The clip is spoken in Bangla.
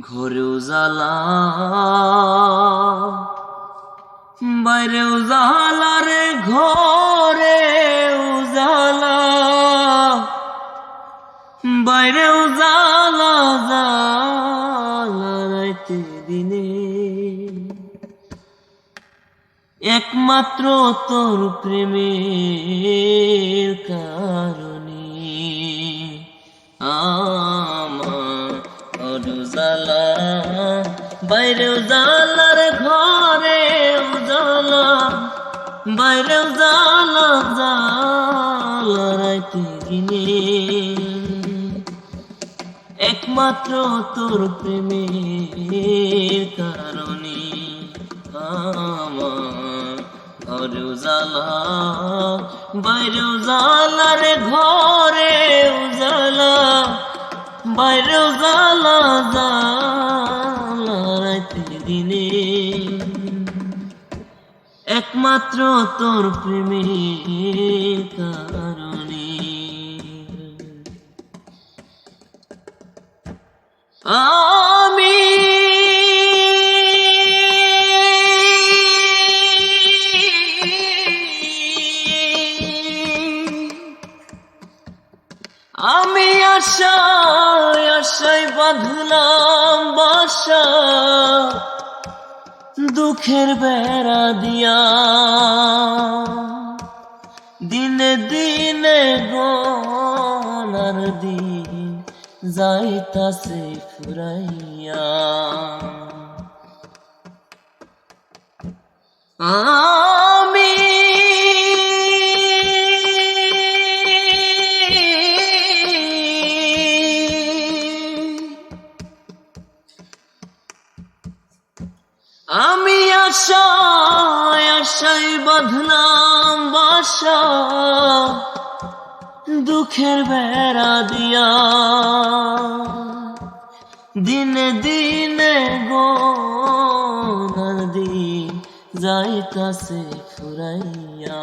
ঘরেও জ্বালা বাইরেও জ্বালা রে, ঘরে উজালা। বাইরেও জ্বালা জ্বালা রাইতে দিনে। একমাত্র তোর প্রেমের কারণে। অরুজালা বাইরে উজালার ঘরে উজালা বাইরে উজালা জালা রাইতে দিনে একমাত্র তোর প্রেমের কারণে ঘরে উজালা বাইরে উজালা রে ঘরে উজালা দিনে একমাত্র তোর প্রেমের কারণে। আমি আমি আশায় আশায় বাঁধলাম বাসা। দুঃখের বেড়া দিয়া। দিনে দিনে গনার দিন যাইতাছে ফুরাইয়া। আমি আমি আশায় আশায় বাঁধলাম বাসা দুঃখের বেড়া দিয়া। দিনে দিনে গোনার দিন যাইতাছে ফুরাইয়া।